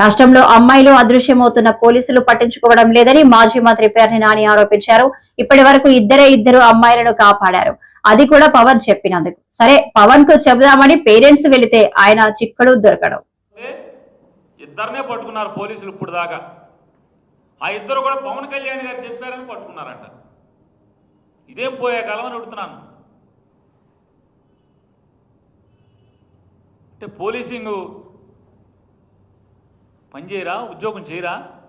రాష్ట్రంలో అమ్మాయిలు అదృశ్యమవుతున్న పోలీసులు పట్టించుకోవడం లేదని మాజీ మంత్రి పేర్ని నాని ఆరోపించారు. ఇప్పటి వరకు ఇద్దరే ఇద్దరు అమ్మాయిలను కాపాడారు. అది కూడా పవన్ చెప్పినందుకు. సరే పవన్కు చెబుదామని పేరెంట్స్ వెళితే ఆయన చిక్కడు దొరకడు. అయితే ఇద్దరినే పట్టుకున్నారు పోలీసులు ఇప్పుడు దాకా ఆ ఇద్దరు కూడా పవన్ కళ్యాణ్ గారు చెప్పారని పట్టుకున్నారంట. ఇదేం పోయే కాలం అని అడుగుతున్నాను. అంటే పోలీసింగ్ పని చేయరా? ఉద్యోగం చేయరా?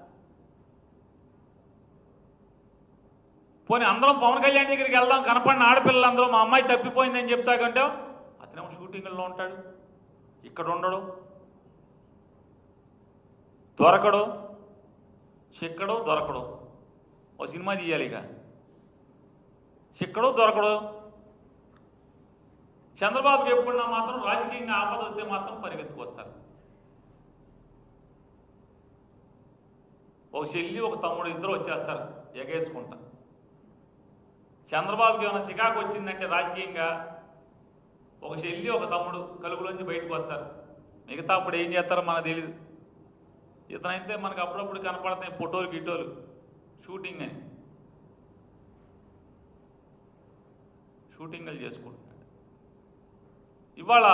పోనీ అందరం పవన్ కళ్యాణ్ దగ్గరికి వెళ్దాం. కనపడిన ఆడపిల్లలందరూ మా అమ్మాయి తప్పిపోయిందని చెప్తా కంటే అతనేమో షూటింగ్లో ఉంటాడు. ఇక్కడ ఉండడు. దొరకడు. చిక్కడు దొరకడు. ఓ సినిమా తీయాలి ఇక. చిక్కడు దొరకడు. చంద్రబాబుకి ఎప్పుడున్నా మాత్రం రాజకీయంగా ఆపద వస్తే మాత్రం పరిగెత్తుకొస్తారు. ఒక చెల్లి ఒక తమ్ముడు ఇద్దరు వచ్చేస్తారు ఎగేసుకుంటా చంద్రబాబుకి ఏమైనా చికాకు వచ్చిందంటే రాజకీయంగా ఒక చెల్లి ఒక తమ్ముడు కలుపులోంచి బయటకు వస్తారు. మిగతా అప్పుడు ఏం చేస్తారో మనకు తెలియదు ఇతనైతే మనకు అప్పుడప్పుడు కనపడతాయి ఫోటోలు గిటోలు షూటింగ్ అని. షూటింగ్లు చేసుకుంటున్నాడు ఇవాళ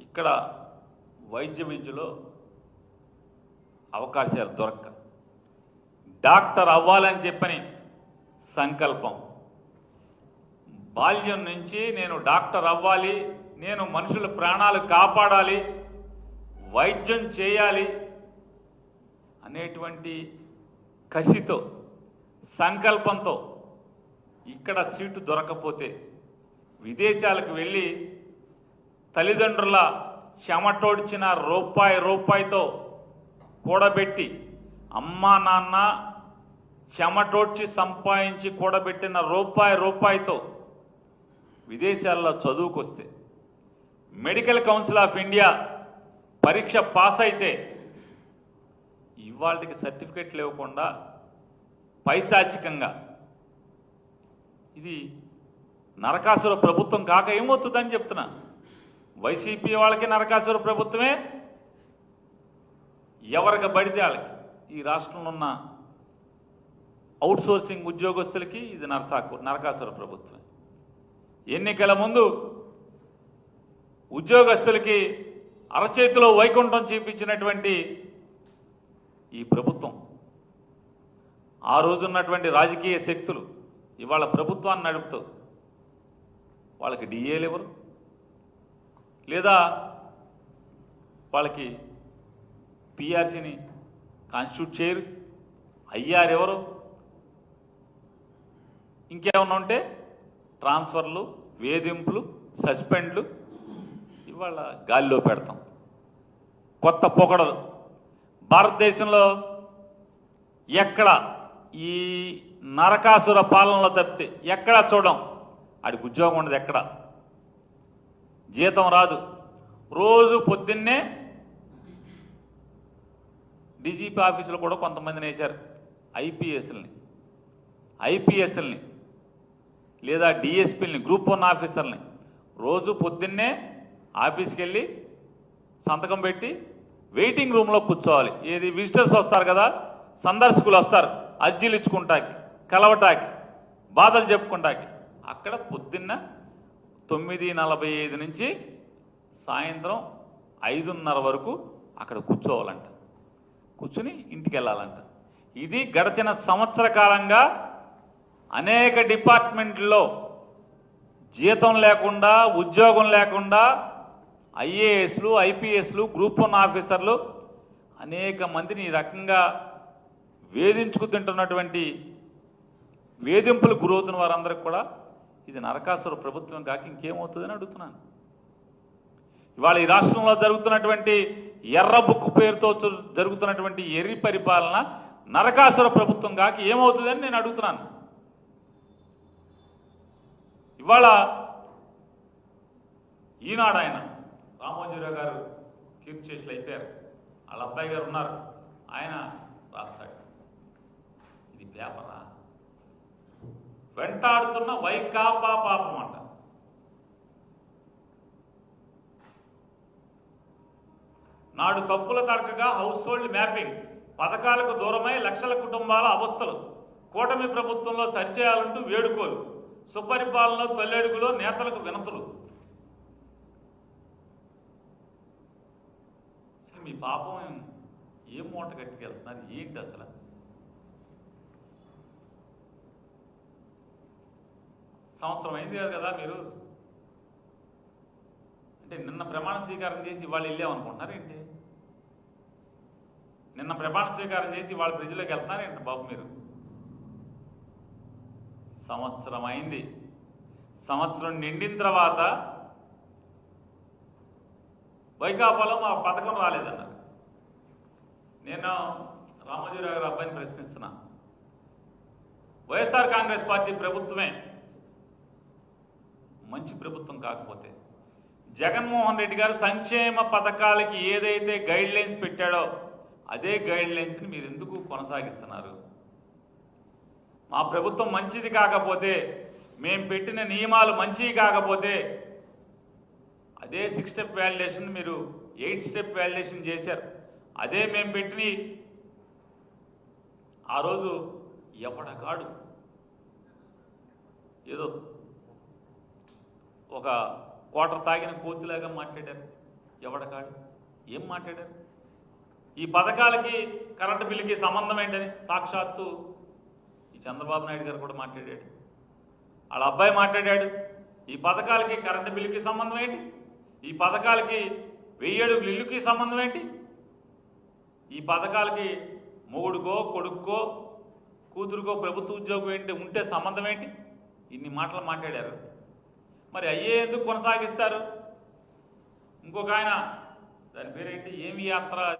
ఇక్కడ వైద్య విద్యలో అవకాశాలు దొరక్క. డాక్టర్ అవ్వాలని చెప్పని సంకల్పం. బాల్యం నుంచి నేను డాక్టర్ అవ్వాలి నేను మనుషుల ప్రాణాలు కాపాడాలి వైద్యం చేయాలి అనేటువంటి కసితో సంకల్పంతో ఇక్కడ సీటు దొరకపోతే విదేశాలకు వెళ్ళి తల్లిదండ్రుల చెమటోడ్చిన రూపాయి రూపాయితో కూడబెట్టి అమ్మా నాన్న చెమటోడ్చి సంపాదించి కూడబెట్టిన రూపాయి రూపాయితో విదేశాల్లో చదువుకొస్తే మెడికల్ కౌన్సిల్ ఆఫ్ ఇండియా పరీక్ష పాస్ అయితే ఇవాళకి సర్టిఫికెట్లు ఇవ్వకుండా పైశాచికంగా. ఇది నరకాసుర ప్రభుత్వం కాక ఏమవుతుందని చెప్తున్నా. వైసీపీ వాళ్ళకి నరకాసుర ప్రభుత్వమే. ఎవరికి పడితే వాళ్ళకి. ఈ రాష్ట్రంలో ఉన్న అవుట్సోర్సింగ్ ఉద్యోగస్తులకి ఇది నరసాకు నరకాసుర ప్రభుత్వం ఎన్నికల ముందు ఉద్యోగస్తులకి అరచేతిలో వైకుంఠం చూపించినటువంటి ఈ ప్రభుత్వం ఆ రోజున్నటువంటి రాజకీయ శక్తులు ఇవాళ ప్రభుత్వాన్ని నడుపుతూ వాళ్ళకి డిఏలు ఎవరు? లేదా వాళ్ళకి పిఆర్సీని కాన్స్టిట్యూట్ చేయరు. అయ్యారు ఎవరు? ఇంకేమన్నా ఉంటే ట్రాన్స్ఫర్లు వేధింపులు సస్పెండ్లు ఇవాళ గాలిలో పెడతాం. కొత్త పొగడలు. భారతదేశంలో ఎక్కడ ఈ నరకాసుర పాలనలో తప్పితే ఎక్కడా చూడం? ఆడికి ఉద్యోగం ఉండదు ఎక్కడ? జీతం రాదు. రోజు పొద్దున్నే డీజీపీ ఆఫీసులో కూడా కొంతమందిని వేశారు. ఐపీఎస్ని ఐపీఎస్ఎల్ని లేదా డిఎస్పీలని గ్రూప్ వన్ ఆఫీసర్ని రోజు పొద్దున్నే ఆఫీస్కి వెళ్ళి సంతకం పెట్టి వెయిటింగ్ రూమ్లో కూర్చోవాలి. ఏది విజిటర్స్ వస్తారు కదా సందర్శకులు వస్తారు అర్జీలు ఇచ్చుకుంటాకి కలవటాకి బాధలు చెప్పుకుంటాకి అక్కడ పొద్దున్న తొమ్మిది నలభై ఐదు నుంచి సాయంత్రం ఐదున్నర వరకు అక్కడ కూర్చోవాలంట. కూర్చుని ఇంటికి వెళ్ళాలంట ఇది గడిచిన సంవత్సర కాలంగా అనేక డిపార్ట్మెంట్లో జీతం లేకుండా ఉద్యోగం లేకుండా ఐఏఎస్లు ఐపీఎస్లు గ్రూప్ వన్ ఆఫీసర్లు అనేక మందిని ఈ రకంగా వేధించుకు తింటున్నటువంటి వేధింపులు గురవుతున్న వారందరికి కూడా ఇది నరకాసుర ప్రభుత్వం కాక ఇంకేమవుతుందని అడుగుతున్నాను. ఇవాళ ఈ రాష్ట్రంలో జరుగుతున్నటువంటి ఎర్ర బుక్కు పేరుతో జరుగుతున్నటువంటి ఎర్రి పరిపాలన నరకాసుర ప్రభుత్వం కాక ఏమవుతుందని నేను అడుగుతున్నాను. ఇవాళ ఈనాడు ఆయన రామోజీరావు గారు కీర్తిశేషులు అయిపోయారు. వాళ్ళ అబ్బాయి గారు ఉన్నారు. ఆయన రాస్తాడు. ఇది పేపరా? వెంటాడుతున్న వైకాపా పాపం అంట. నాడు తప్పుల తడకగా హౌస్ హోల్డ్ మ్యాపింగ్ పథకాలకు దూరమై లక్షల కుటుంబాల అవస్థలు కూటమి ప్రభుత్వంలో సరిచేయాలంటూ వేడుకోలు సుపరిపాలన తొల్లెడుగులో నేతలకు వినతులు. మీ పాపం ఏం మూట కట్టుకెళ్తున్నారు? ఏంటి అసలు? సంవత్సరం అయింది కాదు కదా మీరు? అంటే నిన్న ప్రమాణ స్వీకారం చేసి వాళ్ళు వెళ్ళామనుకుంటున్నారు ఏంటి? నిన్న ప్రమాణ స్వీకారం చేసి వాళ్ళ ప్రజలోకి వెళ్తున్నారేంటి బాబు మీరు? సంవత్సరం అయింది. సంవత్సరం నిండిన తర్వాత వైకాపాలో మా పథకం రాలేదన్నారు. నేను రామోజీరావు గారి అబ్బాయిని ప్రశ్నిస్తున్నా. వైఎస్ఆర్ కాంగ్రెస్ పార్టీ ప్రభుత్వమే మంచి ప్రభుత్వం కాకపోతే. జగన్మోహన్ రెడ్డి గారు సంక్షేమ పథకాలకి ఏదైతే గైడ్ లైన్స్ పెట్టాడో అదే గైడ్ లైన్స్ని మీరు ఎందుకు కొనసాగిస్తున్నారు? మా ప్రభుత్వం మంచిది కాకపోతే మేము పెట్టిన నియమాలు మంచివి కాకపోతే అదే సిక్స్ స్టెప్ వ్యాలిడేషన్ మీరు ఎయిట్ స్టెప్ వ్యాలిడేషన్ చేశారు. అదే మేము పెట్టిన ఆ రోజు ఎవడకాడు ఏదో ఒక కోటర్ తాగిన కోతిలాగా మాట్లాడారు. ఎవడకాడు ఏం మాట్లాడారు? ఈ పథకాలకి కరెంటు బిల్లుకి సంబంధం ఏంటని సాక్షాత్తు ఈ చంద్రబాబు నాయుడు గారు కూడా మాట్లాడాడు. వాళ్ళ అబ్బాయి మాట్లాడాడు. ఈ పథకాలకి కరెంటు బిల్లుకి సంబంధం ఏంటి? ఈ పథకాలకి వెయ్యేడు ఇల్లుకి సంబంధం ఏంటి? ఈ పథకాలకి మొగుడుకో కొడుక్కో కూతురుకో ప్రభుత్వ ఉద్యోగం ఏంటి? ఉంటే సంబంధం ఏంటి? ఇన్ని మాటలు మాట్లాడారు. మరి అయ్యే ఎందుకు కొనసాగిస్తారు? ఇంకొక ఆయన దాని పేరేంటి? ఏమి యాత్ర?